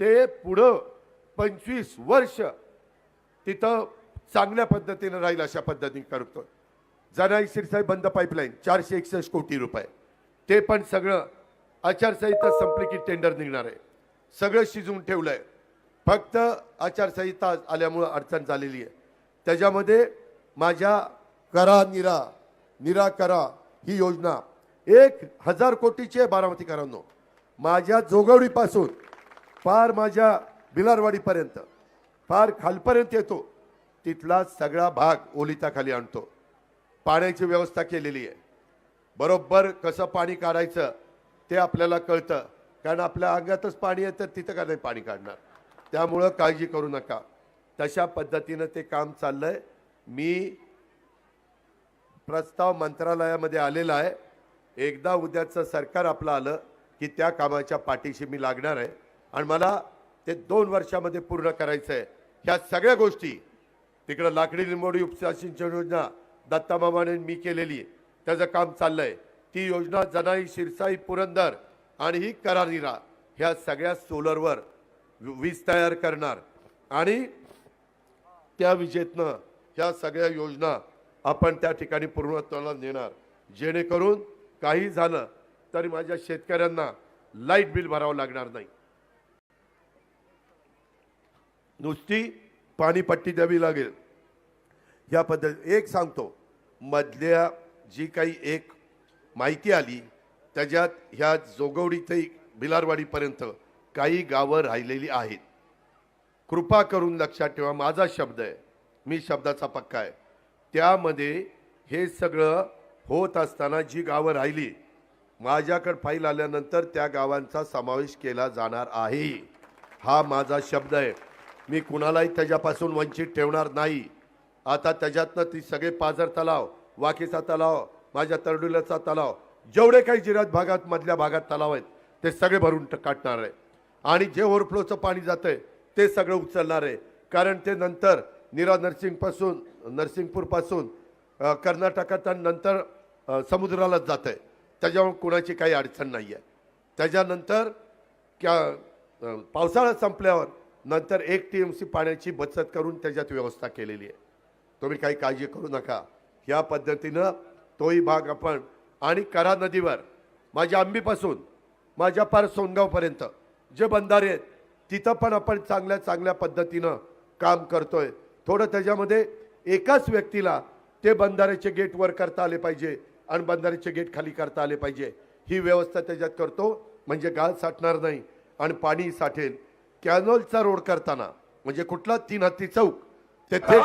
ते पुढं पंचवीस वर्ष तिथं चांगल्या पद्धतीनं राहील अशा पद्धतीने करतो. जनाई शिरसाई बंद पाईपलाईन चारशे एकसष्ट कोटी रुपये. ते पण सगळं आचारसंहिता संपली की टेंडर निघणार आहे. सगळं शिजवून ठेवलं आहे फक्त आचारसंहिता आल्यामुळं अडचण झालेली आहे. त्याच्यामध्ये माझ्या करा निरा निरा करा ही योजना एक हजार कोटीची आहे बारामतीकरांनो माझ्या जोगवडीपासून फार माझ्या बिलारवाडीपर्यंत. फार खालपर्यंत येतो. तिथला सगळा भाग ओलिताखाली आणतो. पाण्याची व्यवस्था केलेली आहे. बरोबर कसं पाणी काढायचं ते आपल्याला कळतं. कारण आपल्या अंगातच पाणी आहे तर तिथं का नाही पाणी काढणार? त्यामुळं काळजी करू नका. तशा पद्धतीनं ते काम चाललं आहे मी प्रस्ताव मंत्रालयामध्ये आलेला आहे. एकदा उद्याचं सरकार आपलं आलं की त्या कामाच्या पाठीशी मी लागणार आहे. आणि मला ते दोन वर्षामध्ये पूर्ण करायचं आहे ह्या सगळ्या गोष्टी तिकडं लाकडी लिंबोडी उपसा सिंचन योजना दत्तामामाने मी केलेली त्याचं काम चाललंय. ती योजना जनाई शिरसाई पुरंदर आणि ही करारीरा ह्या सगळ्या सोलरवर वीज तयार करणार. आणि त्या विजेतनं ह्या सगळ्या योजना आपण त्या ठिकाणी पूर्णत्वाला नेणार. जेणेकरून काही झालं तरी माझ्या शेतकऱ्यांना लाइट बिल भरावं लागणार नाही. नुसती पाणीपट्टी द्यावी लागेल. या पद्धती एक सांगतो. मधल्या जी काही एक माहिती आली त्याच्यात ह्या जोगवडी ते बिलारवाडीपर्यंत काही गावं राहिलेली आहेत. कृपा करून लक्षात ठेवा माझा शब्द आहे. मी शब्दाचा पक्का आहे. त्यामध्ये हे सगळं होत असताना जी गावं राहिली माझ्याकडे फाईल आल्यानंतर त्या गावांचा समावेश केला जाणार आहे. हा माझा शब्द आहे. मी कुणालाही त्याच्यापासून वंचित ठेवणार नाही. आता त्याच्यातनं ती सगळे पाझर तलाव वाकीचा तलाव माझ्या तरडुल्याचा तलाव जेवढे काही जिरात भागात मधल्या भागात तलाव आहेत ते सगळे भरून काटणार काढणार आहे. आणि जे ओव्हरफ्लोचं पाणी जातंय ते सगळं उचलणार आहे. कारण ते नंतर निरा नरसिंगपासून नरसिंगपूरपासून कर्नाटकात आणि नंतर समुद्रालाच जातं आहे त्याच्यामुळे कुणाची काही अडचण नाही आहे त्याच्यानंतर क्या पावसाळा संपल्यावर नंतर एक टी एम सी पाण्याची बचत करून त्याच्यात व्यवस्था केलेली आहे. तुम्ही काही काळजी करू नका. या पद्धतीनं तोही भाग आपण आणि करा नदीवर. माझ्या आंबीपासून माझ्या पार सोनगावपर्यंत जे बंधारे आहेत तिथं पण आपण चांगल्या चांगल्या पद्धतीनं काम करतोय. थोडं त्याच्यामध्ये एकाच व्यक्तीला ते बंधाऱ्याचे गेट वर करता आले पाहिजे आणि बंधाऱ्याचे गेट खाली करता आले पाहिजे. ही व्यवस्था त्याच्यात करतो. म्हणजे गाळ साठणार नाही आणि पाणी साठेल. कॅनोलचा रोड करताना म्हणजे कुठला तीन हत्ती चौक तेथे